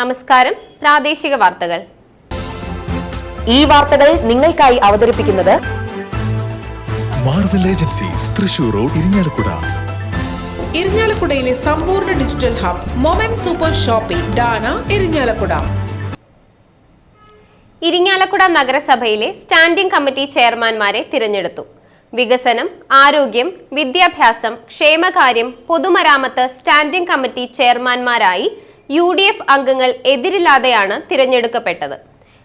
നമസ്കാരം. പ്രാദേശിക വാർത്തകൾ. ഈ വാർത്തകൾ നിങ്ങൾക്കായി അവതരിപ്പിക്കുന്നത് Marvel agencies Thrissur road Irinjalakuda ഇരിഞ്ഞാലക്കുടയിലെ സമ്പൂർണ digital hub moment super shopping Dana Irinjalakuda Irinjalakuda നഗരസഭയിലെ സ്റ്റാൻഡിംഗ് കമ്മിറ്റി ചെയർമാൻമാരെ തിരഞ്ഞെടുത്തു. വികസനം ആരോഗ്യം വിദ്യാഭ്യാസം ക്ഷേമകാര്യം പൊതുമരാമത്ത് സ്റ്റാൻഡിംഗ് കമ്മിറ്റി ചെയർമാൻമാരായി യു ഡി എഫ് അംഗങ്ങൾ എതിരില്ലാതെയാണ് തിരഞ്ഞെടുക്കപ്പെട്ടത്.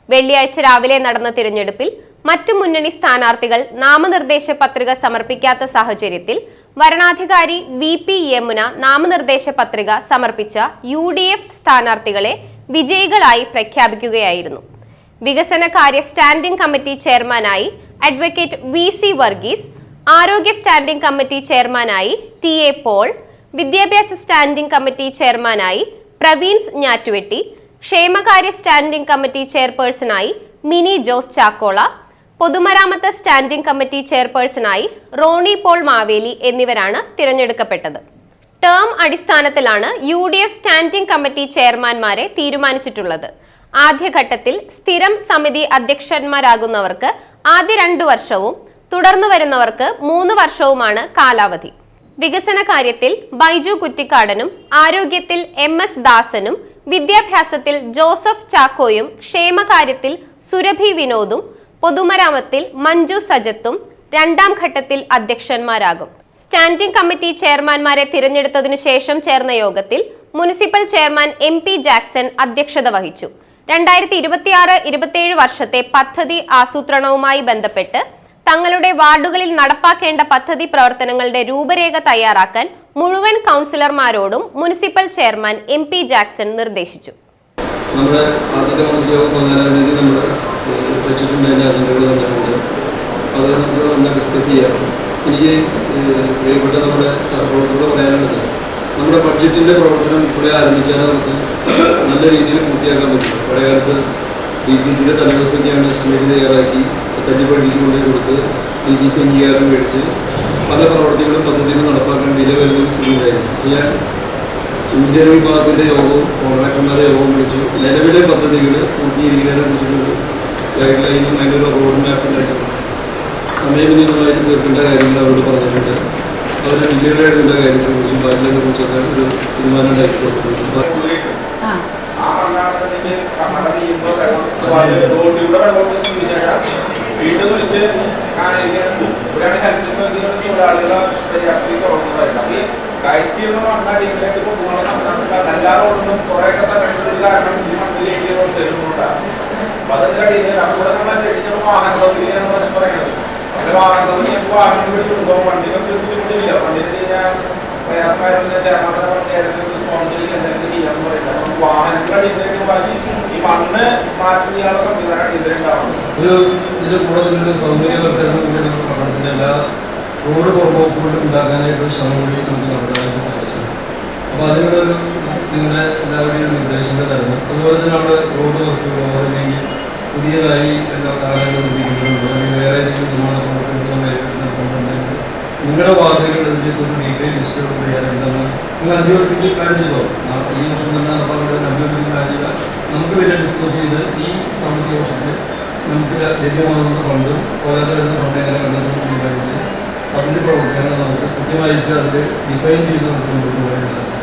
വെള്ളിയാഴ്ച രാവിലെ നടന്ന തിരഞ്ഞെടുപ്പിൽ മറ്റു മുന്നണി സ്ഥാനാർത്ഥികൾ നാമനിർദ്ദേശ പത്രിക സമർപ്പിക്കാത്ത സാഹചര്യത്തിൽ വരണാധികാരി വി പി യമുന നാമനിർദ്ദേശ പത്രിക സമർപ്പിച്ച യു ഡി എഫ് സ്ഥാനാർത്ഥികളെ വിജയികളായി പ്രഖ്യാപിക്കുകയായിരുന്നു. വികസന കാര്യ സ്റ്റാൻഡിംഗ് കമ്മിറ്റി ചെയർമാനായി അഡ്വക്കേറ്റ് വി സി വർഗീസ് ആരോഗ്യ സ്റ്റാൻഡിംഗ് കമ്മിറ്റി ചെയർമാനായി ടി എ പോൾ വിദ്യാഭ്യാസ സ്റ്റാൻഡിംഗ് കമ്മിറ്റി ചെയർമാനായി പ്രവീൺസ് ഞാറ്റുവെട്ടി ക്ഷേമകാര്യ സ്റ്റാൻഡിംഗ് കമ്മിറ്റി ചെയർപേഴ്സണായി മിനി ജോസ് ചാക്കോള പൊതുമരാമത്ത് സ്റ്റാൻഡിംഗ് കമ്മിറ്റി ചെയർപേഴ്സണായി റോണി പോൾ മാവേലി എന്നിവരാണ് തിരഞ്ഞെടുക്കപ്പെട്ടത്. ടേം അടിസ്ഥാനത്തിലാണ് U D F standing committee ചെയർമാൻമാരെ തീരുമാനിച്ചിട്ടുള്ളത്. ആദ്യഘട്ടത്തിൽ സ്ഥിരം സമിതി അധ്യക്ഷന്മാരാകുന്നവർക്ക് ആദ്യ രണ്ടു വർഷവും തുടർന്നു വരുന്നവർക്ക് മൂന്ന് വർഷവുമാണ് കാലാവധി. വികസന കാര്യത്തിൽ ബൈജു കുറ്റിക്കാടനും ആരോഗ്യത്തിൽ എം എസ് ദാസനും വിദ്യാഭ്യാസത്തിൽ ജോസഫ് ചാക്കോയും ക്ഷേമകാര്യത്തിൽ സുരഭി വിനോദും പൊതുമരാമത്തിൽ മഞ്ജു സജത്തും രണ്ടാം ഘട്ടത്തിൽ അധ്യക്ഷന്മാരാകും. സ്റ്റാൻഡിംഗ് കമ്മിറ്റി ചെയർമാൻമാരെ തിരഞ്ഞെടുത്തതിനു ശേഷം ചേർന്ന യോഗത്തിൽ municipal chairman M P Jackson അധ്യക്ഷത വഹിച്ചു. രണ്ടായിരത്തി ഇരുപത്തിയാറ് ഇരുപത്തിയേഴ് വർഷത്തെ പദ്ധതി ആസൂത്രണവുമായി ബന്ധപ്പെട്ട് തങ്ങളുടെ വാർഡുകളിൽ നടപ്പാക്കേണ്ട പദ്ധതി പ്രവർത്തനങ്ങളുടെ രൂപരേഖ തയ്യാറാക്കാൻ മുഴുവൻ കൗൺസിലർമാരോടും municipal chairman M P Jackson നിർദ്ദേശിച്ചു. നമ്മുടെ ബഡ്ജറ്റിന്റെ പ്രവർത്തനം ഇവിടെ ആരംഭിച്ചാൽ നമുക്ക് നല്ല രീതിയിൽ പൂർത്തിയാക്കാൻ പറ്റും. പഴയകാലത്ത് ഡി പി സിയുടെ തലേദിവസമൊക്കെയാണ് എസ്റ്റിമേറ്റ് തയ്യാറാക്കി. തല്ലിപ്പള്ളിക്ക് കൂടി കൊടുത്ത് ഡി ജി സി അംഗീകാരം മേടിച്ച് പല പ്രവർത്തികളും പദ്ധതികളും നടപ്പാക്കാൻ ഡിലേ വരുന്ന ഒരു സ്ഥിതി ഉണ്ടായിരുന്നു അപ്പോൾ ഞാൻ ഇന്ത്യൻ വിഭാഗത്തിന്റെ യോഗവും കോൺട്രാക്ടർമാരുടെ യോഗവും വിളിച്ചു നിലവിലെ പദ്ധതികൾ പൂർത്തീകരിക്കുന്നതിനെ കുറിച്ചിട്ടൊരു ഗൈഡ് ലൈനും അതിന്റെ ഒരു റോഡ് മാപ്പ് ഉണ്ടായിട്ടുണ്ട് സമയബന്ധിതമായിട്ട് തീർക്കേണ്ട കാര്യങ്ങൾ അവരോട് പറഞ്ഞിട്ടുണ്ട്. അവർ ജില്ലയുടെ കാര്യത്തെ കാര്യങ്ങളെ കുറിച്ചും ബാക്കിയെ കുറിച്ചൊക്കെ ഒരു തീരുമാനം ഉണ്ടാക്കി കൊടുത്തിട്ടുണ്ട്. വീട്ടിൽ വിളിച്ച് ഇവിടെയാണ് ഹെൽത്ത് തൊഴിലാളികളെ പര്യാപ്തി തുറന്നതായിട്ട് അപ്പൊ ഈ കയറ്റിയുള്ള മണ്ണടിയിലേക്ക് കൊണ്ടുപോകണം നമ്മുടെ എല്ലാ റോഡിലും കുറേയൊക്കെ തരേണ്ടത് കാരണം ഈ റോഡ് ചെല്ലുന്നുണ്ടാകും അപ്പൊ അതിന്റെ നമ്മൾ അടിക്കുന്ന വാഹന പറയുന്നത്. അവിടെ വാഹന സൗകര്യം വാഹനം പിടിച്ചിട്ടുണ്ടോ വണ്ടികൾക്ക് ബുദ്ധിമുട്ടില്ല. വണ്ടിയിൽ കഴിഞ്ഞാൽ പ്രയാസമായിരുന്ന പഞ്ചായത്തിൽ സ്പോൺസർ ചെയ്യാൻ പറയുന്നത്. വാഹനങ്ങളുടെ ഇതിലേക്ക് വാങ്ങി ഒരു ഇതിൽ കൂടുതൽ സൗകര്യവൽക്കരണം കൂടി നമ്മൾ പഠനത്തിന്റെ എല്ലാ റോഡ് പുറമ്പോക്കുകളും ഉണ്ടാക്കാനായിട്ട് ഒരു ശ്രമം കൂടി നമുക്ക് നടത്താനായിട്ട് സാധിക്കും. അപ്പോൾ അതിനുള്ള ഒരു നിങ്ങളുടെ എല്ലാവരുടെയും നിർദ്ദേശങ്ങൾ തരണം. അതുപോലെ തന്നെ അവിടെ റോഡ് വർക്കുകളോ അല്ലെങ്കിൽ പുതിയതായി എല്ലാ കാര്യങ്ങൾ അല്ലെങ്കിൽ വേറെ ഏതെങ്കിലും നിർമ്മാണ പ്രവർത്തനങ്ങൾ നമ്മൾ നടത്തുന്നുണ്ടെങ്കിൽ നിങ്ങളുടെ വാർത്തകൾ ഇതിനെക്കുറിച്ച് ഡീറ്റെയിൽ ലിസ്റ്റ് ചെയ്യാൻ നിങ്ങൾ അഞ്ചു കൊല്ലത്തേക്ക് പ്ലാൻ ചെയ്തോ? ഈ വർഷം തന്നെ നടപ്പാക്കുന്നത് അഞ്ചു പ്ലാൻ നമുക്ക് ഡിസ്കസ് ചെയ്ത് ഈ സാമ്പത്തിക വർഷത്തിൽ നമുക്ക് ലഭ്യമാകുന്ന ഫണ്ട് പോരാതെ വരുന്ന ഫണ്ട് എങ്ങനെ കണ്ടെത്തുന്നു അതിന്റെ പ്രവർത്തനങ്ങൾ നമുക്ക് കൃത്യമായിട്ട് അതിൽ ഡിഫൈൻ ചെയ്ത് നമുക്ക് മുന്നോട്ട് പോകാൻ സാധിക്കും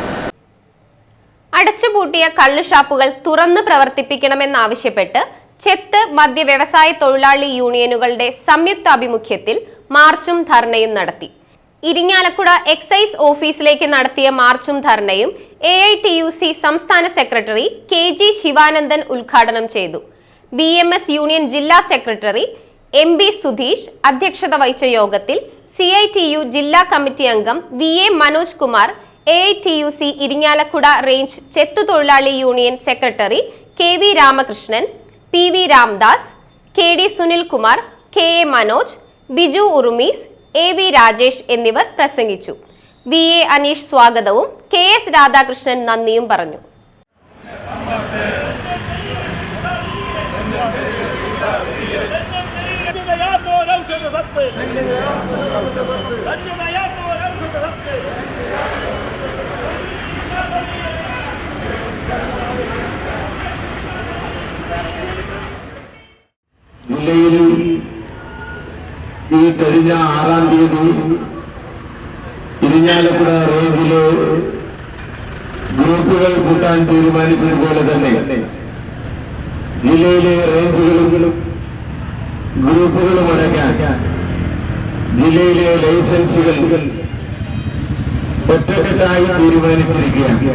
അടച്ചുപൂട്ടിയ കള്ളുഷാപ്പുകൾ തുറന്ന് പ്രവർത്തിപ്പിക്കണമെന്നാവശ്യപ്പെട്ട് ചെത്ത് മദ്യ വ്യവസായ തൊഴിലാളി യൂണിയനുകളുടെ സംയുക്താഭിമുഖ്യത്തിൽ മാർച്ചും ധർണയും നടത്തി. ഇരിങ്ങാലക്കുട എക്സൈസ് ഓഫീസിലേക്ക് നടത്തിയ മാർച്ചും ധർണയും A I T U C സംസ്ഥാന സെക്രട്ടറി കെ ജി ശിവാനന്ദൻ ഉദ്ഘാടനം ചെയ്തു. ബി എം എസ് യൂണിയൻ ജില്ലാ സെക്രട്ടറി എം ബി സുധീഷ് അധ്യക്ഷത വഹിച്ച യോഗത്തിൽ സി ഐ ടി യു ജില്ലാ കമ്മിറ്റി അംഗം V A Manoj Kumar A I T U C Irinjalakuda range ചെത്തുതൊഴിലാളി union secretary K V Ramakrishnan P V Ramdas K D Sunilkumar K A Manoj Biju Urumees A V Rajesh എന്നിവർ പ്രസംഗിച്ചു. V A Aneesh സ്വാഗതവും K S Radhakrishnan നന്ദിയും പറഞ്ഞു. ജില്ലയിൽ കഴിഞ്ഞ ആറാം തീയതി ഇരിഞ്ഞാലക്കുട റേഞ്ചിൽ ഗ്രൂപ്പുകൾ കൂട്ടാൻ തീരുമാനിച്ചതുപോലെ തന്നെ ജില്ലയിലെ റേഞ്ചുകളും ഗ്രൂപ്പുകളും അടയ്ക്കാൻ ജില്ലയിലെ ലൈസൻസുകൾ ഒറ്റക്കെട്ടായി തീരുമാനിച്ചിരിക്കുകയാണ്.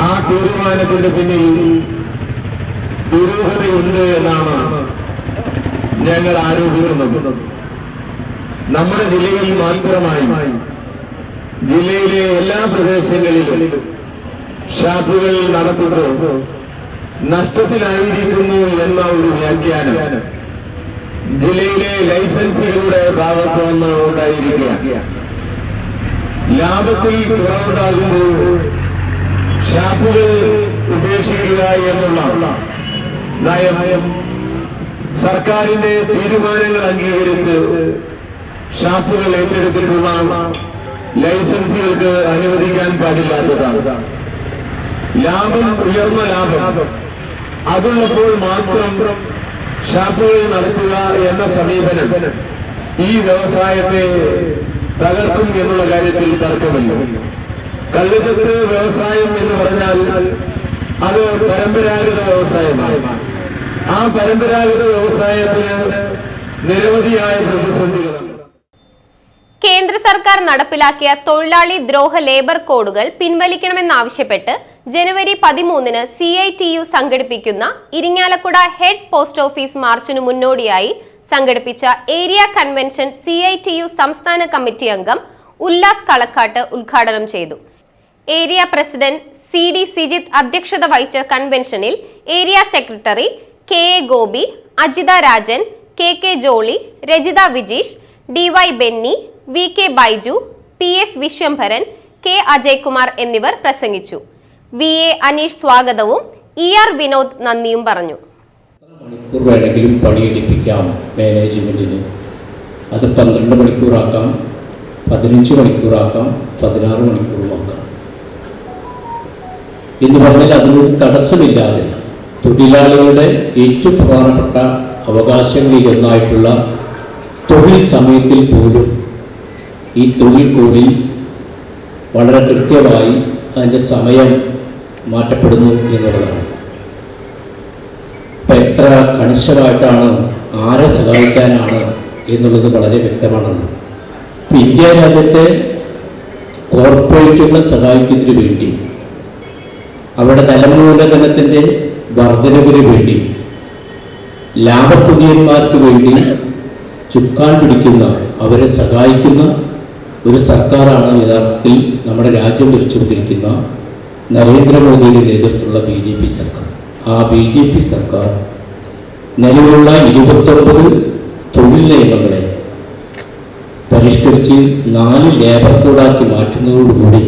ആ തീരുമാനത്തിന്റെ പിന്നിൽ ദുരൂഹതയുണ്ട് എന്നാണ് ഞങ്ങൾ ആരോപിക്കുന്നത് നമ്മുടെ ജില്ലയിൽ മാത്രമായി ജില്ലയിലെ എല്ലാ പ്രദേശങ്ങളിലും ഷാപ്പുകൾ നടത്തുമ്പോൾ നഷ്ടത്തിലായിരിക്കുന്നു എന്ന ഒരു വ്യാഖ്യാനം ജില്ലയിലെ ലൈസൻസുകളുടെ ഭാഗത്ത് നിന്ന് ഉണ്ടായിരിക്കുകയാണ്. ലാഭത്തിൽ കുറവുണ്ടാകുമ്പോൾ ഷാപ്പുകൾ ഉപേക്ഷിക്കുക എന്നുള്ള നയം സർക്കാരിന്റെ തീരുമാനങ്ങൾ അംഗീകരിച്ച് ഷാപ്പുകൾ ഏറ്റെടുത്തിട്ടുള്ള ലൈസൻസുകൾക്ക് അനുവദിക്കാൻ പാടില്ലാത്തതാണ്. ലാഭം ഉയർന്ന ലാഭം. അതുള്ളപ്പോൾ മാത്രം ഷാപ്പുകൾ നടത്തുക എന്ന സമീപനം ഈ വ്യവസായത്തെ തകർക്കും എന്നുള്ള കാര്യത്തിൽ തർക്കമില്ല. കള്ളുചത്ത് വ്യവസായം എന്ന് പറഞ്ഞാൽ അത് പരമ്പരാഗത വ്യവസായമാണ്. ആ പരമ്പരാഗത വ്യവസായത്തിന് നിരവധിയായ പ്രതിസന്ധികളുണ്ട്. കേന്ദ്ര സർക്കാർ നടപ്പിലാക്കിയ തൊഴിലാളി ദ്രോഹ ലേബർ കോഡുകൾ പിൻവലിക്കണമെന്നാവശ്യപ്പെട്ട് ജനുവരി പതിമൂന്നിന് സി ഐ ടി യു സംഘടിപ്പിക്കുന്ന ഇരിങ്ങാലക്കുട ഹെഡ് പോസ്റ്റ് ഓഫീസ് മാർച്ചിനു മുന്നോടിയായി സംഘടിപ്പിച്ച area convention C I T U സംസ്ഥാന കമ്മിറ്റി അംഗം ഉല്ലാസ് കളക്കാട്ട് ഉദ്ഘാടനം ചെയ്തു. Area president C D Sijith അധ്യക്ഷത വഹിച്ച കൺവെൻഷനിൽ area secretary K A Gopi Ajitha Rajan K K Jolly Rajitha Vijeesh D Y Benny V K Baiju P S Viswambharan K Ajaykumar എന്നിവർ പ്രസംഗിച്ചു. V A Aneesh സ്വാഗതവും E R Vinod നന്ദിയും പറഞ്ഞു. മണിക്കൂർ വേണമെങ്കിലും പണിയെടുപ്പിക്കാം മാനേജ്മെന്റിന് അത് പന്ത്രണ്ട് മണിക്കൂറാക്കാം പതിനഞ്ച് മണിക്കൂറാക്കാം പതിനാറ് മണിക്കൂറുമാക്കാം. എന്ന് പറഞ്ഞാൽ അതിനൊരു തടസ്സമില്ലാതെ തൊഴിലാളികളുടെ ഏറ്റവും പ്രധാനപ്പെട്ട അവകാശങ്ങളിൽ ഒന്നായിട്ടുള്ള തൊഴിൽ സമയത്തിൽ പോലും ഈ തൊഴിൽ കോഡിൽ വളരെ കൃത്യമായി അതിന്റെ സമയം മാറ്റപ്പെടുന്നു എന്നുള്ളതാണ്. ഇപ്പം എത്ര കണിശമായിട്ടാണ് ആരെ സഹായിക്കാനാണ് എന്നുള്ളത് വളരെ വ്യക്തമാണല്ലോ. ഇന്ത്യ രാജ്യത്തെ കോർപ്പറേറ്റുകളെ സഹായിക്കുന്നതിന് വേണ്ടി അവരുടെ നിലമൂലധനത്തിന്റെ വർധനവിന് വേണ്ടി ലാഭക്കുതിയന്മാർക്ക് വേണ്ടി ചുക്കാൻ പിടിക്കുന്ന അവരെ സഹായിക്കുന്ന ഒരു സർക്കാരാണ് യഥാർത്ഥത്തിൽ നമ്മുടെ രാജ്യം ഭരിച്ചുകൊണ്ടിരിക്കുന്ന നരേന്ദ്രമോദിയുടെ നേതൃത്വത്തിലുള്ള ബി ജെ പി സർക്കാർ. ആ ബി ജെ പി സർക്കാർ നിലവിലുള്ള ഇരുപത്തൊമ്പത് തൊഴിൽ നിയമങ്ങളെ പരിഷ്കരിച്ച് നാല് ലേബർ കോഡാക്കി മാറ്റുന്നതോടുകൂടി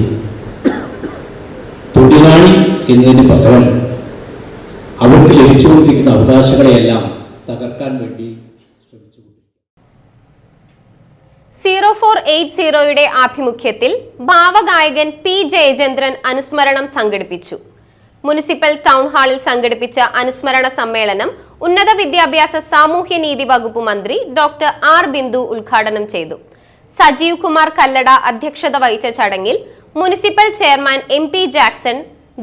തൊഴിലാളി എന്നതിന് പകരം അവർക്ക് ലഭിച്ചുകൊണ്ടിരിക്കുന്ന അവകാശങ്ങളെയെല്ലാം തകർക്കാൻ വേണ്ടി സീറോ ഫോർ എയ്റ്റ് സീറോയുടെ ആഭിമുഖ്യത്തിൽ ഭാവഗായകൻ പി ജയചന്ദ്രൻ അനുസ്മരണം സംഘടിപ്പിച്ചു. മുനിസിപ്പൽ ടൗൺ ഹാളിൽ സംഘടിപ്പിച്ച അനുസ്മരണ സമ്മേളനം ഉന്നത വിദ്യാഭ്യാസ സാമൂഹ്യനീതി വകുപ്പ് മന്ത്രി ഡോക്ടർ ആർ ബിന്ദു ഉദ്ഘാടനം ചെയ്തു. സജീവ് കുമാർ കല്ലട അധ്യക്ഷത വഹിച്ച ചടങ്ങിൽ municipal chairman M P Jackson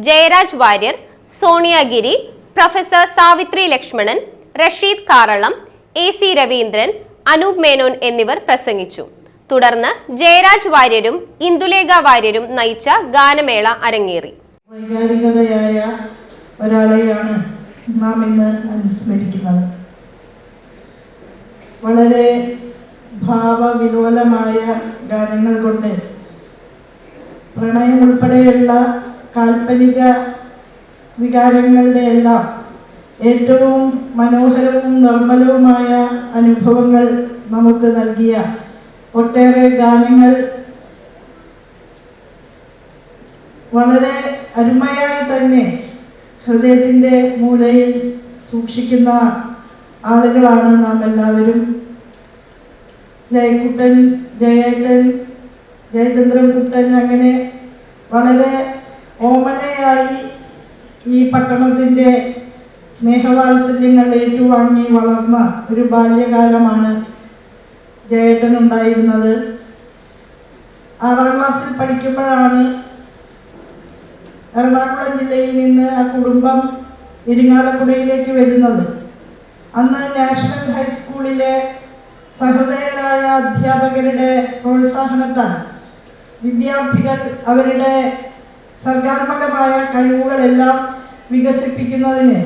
Jayaraj Warrier Soniyagiri professor Savithri Lakshmanan Rasheed Karalam A C Raveendran Anoop Menon എന്നിവർ പ്രസംഗിച്ചു. തുടർന്ന് ജയരാജ് വാര്യരും ഇന്ദുലേഖ വാര്യരും നയിച്ച ഗാനമേള അരങ്ങേറി. വൈകാരികതയായ ഒരാളെയാണ് നാം ഇന്ന് അനുസ്മരിക്കുന്നത്. വളരെ ഭാവവിലോലമായ ഗാനങ്ങൾ കൊണ്ട് പ്രണയം ഉൾപ്പെടെയുള്ള കാൽപ്പനിക വികാരങ്ങളുടെ എല്ലാം ഏറ്റവും മനോഹരവും നിർമ്മലവുമായ അനുഭവങ്ങൾ നമുക്ക് നൽകിയ ഒട്ടേറെ ഗാനങ്ങൾ വളരെ അരുമയായി തന്നെ ഹൃദയത്തിന്റെ മൂലയിൽ സൂക്ഷിക്കുന്ന ആളുകളാണ് നാം എല്ലാവരും. ജയക്കുട്ടൻ ജയേട്ടൻ ജയചന്ദ്രൻ കുട്ടൻ അങ്ങനെ വളരെ ഓമനയായി ഈ പട്ടണത്തിന്റെ സ്നേഹവാത്സല്യങ്ങൾ ഏറ്റുവാങ്ങി വളർന്ന ഒരു ബാല്യകാലമാണ് ജയേട്ടൻ ഉണ്ടായിരുന്നത് ആറാം ക്ലാസ്സിൽ പഠിക്കുമ്പോഴാണ് എറണാകുളം ജില്ലയിൽ നിന്ന് ആ കുടുംബം ഇരിങ്ങാലക്കുടയിലേക്ക് വരുന്നത്. അന്ന് നാഷണൽ ഹൈസ്കൂളിലെ സഹൃദയരായ അധ്യാപകരുടെ പ്രോത്സാഹനത്താൽ വിദ്യാർത്ഥികൾ അവരുടെ സർഗാത്മകമായ കഴിവുകളെല്ലാം വികസിപ്പിക്കുന്നതിന്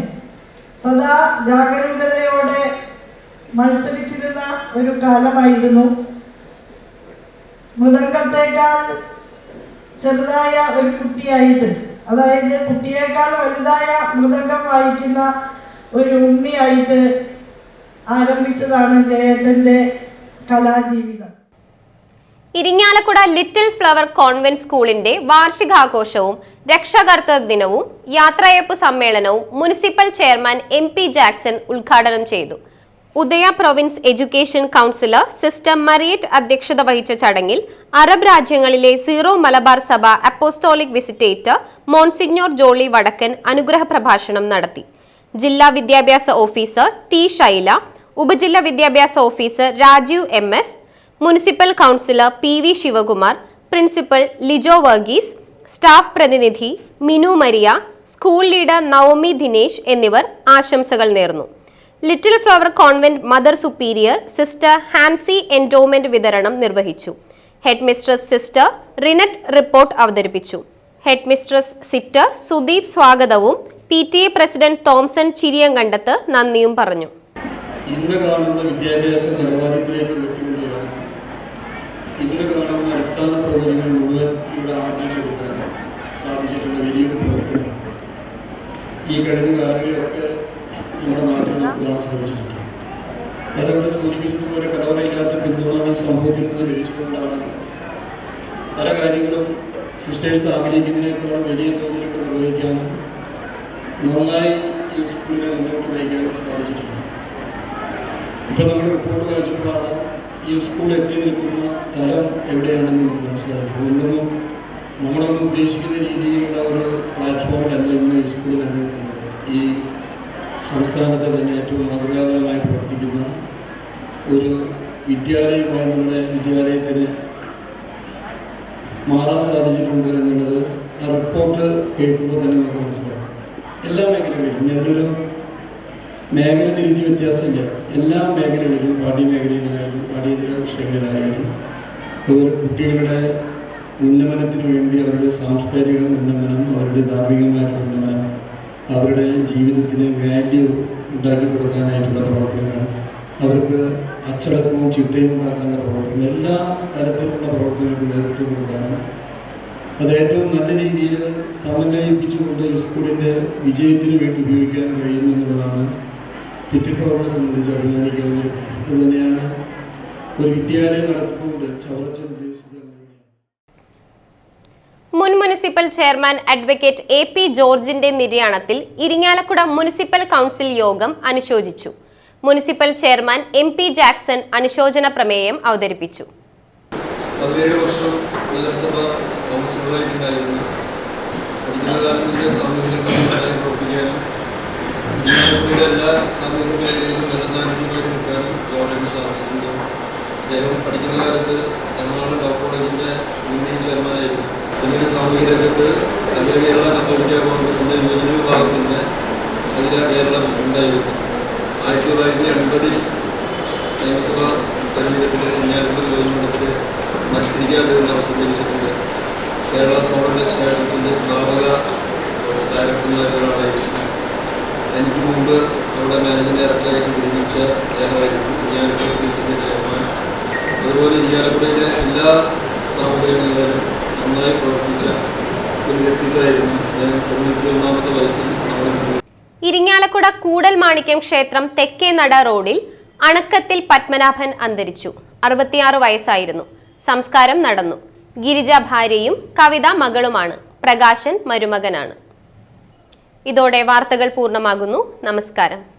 സദാ ജാഗരൂകതയോടെ മത്സരിച്ചിരുന്ന ഒരു കാലമായിരുന്നു. മൃദംഗത്തേക്കാൾ ചെറുതായ ഒരു കുട്ടിയായിട്ട് അതായത് കുട്ടിയേക്കാൾ വലുതായ മൃദംഗം വായിക്കുന്ന ഒരു ഉണ്ണിയായിട്ട് ആരംഭിച്ചതാണ് ജയേട്ടന്റെ കലാജീവിതം. ഇരിങ്ങാലക്കുട ലിറ്റിൽ ഫ്ലവർ കോൺവെന്റ് സ്കൂളിന്റെ വാർഷികാഘോഷവും രക്ഷകർത്തൃ ദിനവും യാത്രയപ്പ് സമ്മേളനവും municipal chairman M P Jackson ഉദ്ഘാടനം ചെയ്തു. Udaya province education councillor sister Mariette അധ്യക്ഷത വഹിച്ച ചടങ്ങിൽ അറബ് രാജ്യങ്ങളിലെ സീറോ മലബാർ സഭ അപ്പോസ്റ്റോളിക് വിസിറ്റേറ്റർ മോൺസിഗ്നോർ ജോളി വടക്കൻ അനുഗ്രഹ പ്രഭാഷണം നടത്തി. ജില്ലാ വിദ്യാഭ്യാസ ഓഫീസർ ടി ശൈല ഉപജില്ലാ വിദ്യാഭ്യാസ officer Rajeev M S municipal councillor P V Sivakumar principal Lijo Varghese staff പ്രതിനിധി Minu Maria school leader Navami Dinesh എന്നിവർ ആശംസകൾ നേർന്നു. Little flower convent mother superior sister Hansi endowment വിതരണം നിർവഹിച്ചു. Head mistress sister Rinette report അവതരിപ്പിച്ചു. Head mistress sister Sudeep സ്വാഗതവും P T A president Thomson Chiriyankandath നന്ദിയും പറഞ്ഞു. ഇന്ന് കാണുന്ന വിദ്യാഭ്യാസ നിലവാരത്തിലേക്ക് ഇന്ന് കാണുന്ന അടിസ്ഥാന സൗകര്യങ്ങൾ മുഴുവൻ ഈ കഴിഞ്ഞ കാലങ്ങളിലൊക്കെ നമ്മുടെ നാട്ടിൽ നമുക്ക് കാണാൻ സാധിച്ചിട്ടുണ്ട് അതവിടെ സൂചിപ്പിച്ചതുപോലെ കടവറയില്ലാത്ത പിന്തുണ സമൂഹത്തിൽ നിന്ന് ലഭിച്ചുകൊണ്ടാണ് പല കാര്യങ്ങളും സിസ്റ്റേഴ്സ് ആഗ്രഹിക്കുന്നതിനേക്കാൾ വലിയ തോതിലൊക്കെ നിർവഹിക്കാനും നന്നായി ഈ സ്കൂളിനെ മുന്നോട്ട് നയിക്കാനും സാധിച്ചിട്ടുണ്ട്. ഇപ്പം നമ്മൾ റിപ്പോർട്ട് വായിച്ചപ്പോഴാണ് ഈ സ്കൂൾ എത്തി നിൽക്കുന്ന തലം എവിടെയാണെന്ന് മനസ്സിലായത്. ഒന്നും നമ്മളൊന്നും ഉദ്ദേശിക്കുന്ന രീതിയിലുള്ള ഒരു പ്ലാറ്റ്ഫോമിലല്ല ഇന്ന് ഈ സ്കൂൾ നിലനിൽക്കുന്നത്. ഈ സംസ്ഥാനത്തെ തന്നെ ഏറ്റവും മാതൃകാപരമായി പ്രവർത്തിക്കുന്ന ഒരു വിദ്യാലയമായി നമ്മുടെ വിദ്യാലയത്തിന് മാറാൻ സാധിച്ചിട്ടുണ്ട് എന്നുള്ളത് ആ റിപ്പോർട്ട് കേൾക്കുമ്പോൾ തന്നെ നമുക്ക് മനസ്സിലാക്കാം എല്ലാ മേഖലകളിലും ഇനി അതിലൊരു മേഖല തിരിച്ച് വ്യത്യാസമില്ല. എല്ലാ മേഖലകളിലും പാഠ്യ മേഖലയിലായാലും പാഠ്യേതര വിഷയങ്ങളിലായാലും അതുപോലെ കുട്ടികളുടെ ഉന്നമനത്തിന് വേണ്ടി അവരുടെ സാംസ്കാരിക ഉന്നമനം അവരുടെ ധാർമ്മികമായിട്ടുള്ള ഉന്നമനം അവരുടെ ജീവിതത്തിന് വാല്യൂ ഉണ്ടാക്കി കൊടുക്കാനായിട്ടുള്ള പ്രവർത്തനങ്ങൾ അവർക്ക് അച്ചടക്കവും ചിട്ടയും ഉണ്ടാക്കാനുള്ള പ്രവർത്തനം എല്ലാ തരത്തിലുള്ള പ്രവർത്തനങ്ങളും കൊടുക്കാനും അത് ഏറ്റവും നല്ല രീതിയിൽ സമന്വയിപ്പിച്ചുകൊണ്ട് സ്കൂളിന്റെ വിജയത്തിന് വേണ്ടി ഉപയോഗിക്കാൻ കഴിയുന്നു എന്നുള്ളതാണ് കുറ്റിപ്പുറങ്ങളെ സംബന്ധിച്ച് അഭിമാനിക്കാവുന്ന അത് ഒരു വിദ്യാലയം നടത്തിക്കൊണ്ട് ചവറച്ച മുൻ municipal chairman advocate A P ജോർജിന്റെ നിര്യാണത്തിൽ ഇരിങ്ങാലക്കുട മുനിസിപ്പൽ കൗൺസിൽ യോഗം അനുശോചിച്ചു. Municipal chairman M P Jackson അനുശോചന പ്രമേയം അവതരിപ്പിച്ചു. അദ്ദേഹം പഠിക്കുന്ന കാലത്ത് എറണാകുളം ഡോക്ടർ കോളേജിന്റെ യൂണിയൻ ചെയർമാനായിരുന്നു. പിന്നീട് സാമൂഹ്യ രംഗത്ത് അഖില കേരള കത്തോലിക്ക കോൺഗ്രസിന്റെ യുവജന വിഭാഗത്തിന്റെ അഖില കേരള പ്രസിഡന്റായിരുന്നു ആയിരത്തി തൊള്ളായിരത്തി എൺപതിൽ നിയമസഭാ തെരഞ്ഞെടുപ്പിൽ ഇല്ലായ്മ യോജനത്തിൽ മത്സരിക്കാനുള്ള അവസരം ലഭിച്ചിട്ടുണ്ട് കേരള സോളർ ലെജിസ്ലേറ്ററിന്റെ സ്ഥാപക ഡയറക്ടർമാരൊരാളായിരുന്നു എനിക്ക് മുമ്പ് അവിടെ മാനേജിംഗ് ഡയറക്ടറായിട്ട് നിയമിച്ച ഞാനായിരുന്നു. ഇരിയാലക്കുട ഓഫീസിന്റെ ചെയർമാൻ. അതുപോലെ ഇരിയാലക്കുടയിലെ എല്ലാ സാമൂഹിക നന്നായി പ്രവർത്തിച്ച ഒരു വ്യക്തിത്വമായിരുന്നു അദ്ദേഹം തൊണ്ണൂറ്റി ഒന്നാമത്തെ വയസ്സിൽ ഇരിങ്ങാലക്കുട കൂടൽ മാണിക്യം ക്ഷേത്രം തെക്കേ നട റോഡിൽ അണക്കത്തിൽ പത്മനാഭൻ അന്തരിച്ചു. അറുപത്തിയാറ് വയസ്സായിരുന്നു. സംസ്കാരം നടന്നു. ഗിരിജ ഭാര്യയും കവിത മകളുമാണ്. പ്രകാശൻ മരുമകനാണ്. ഇതോടെ വാർത്തകൾ പൂർണമാകുന്നു. നമസ്കാരം.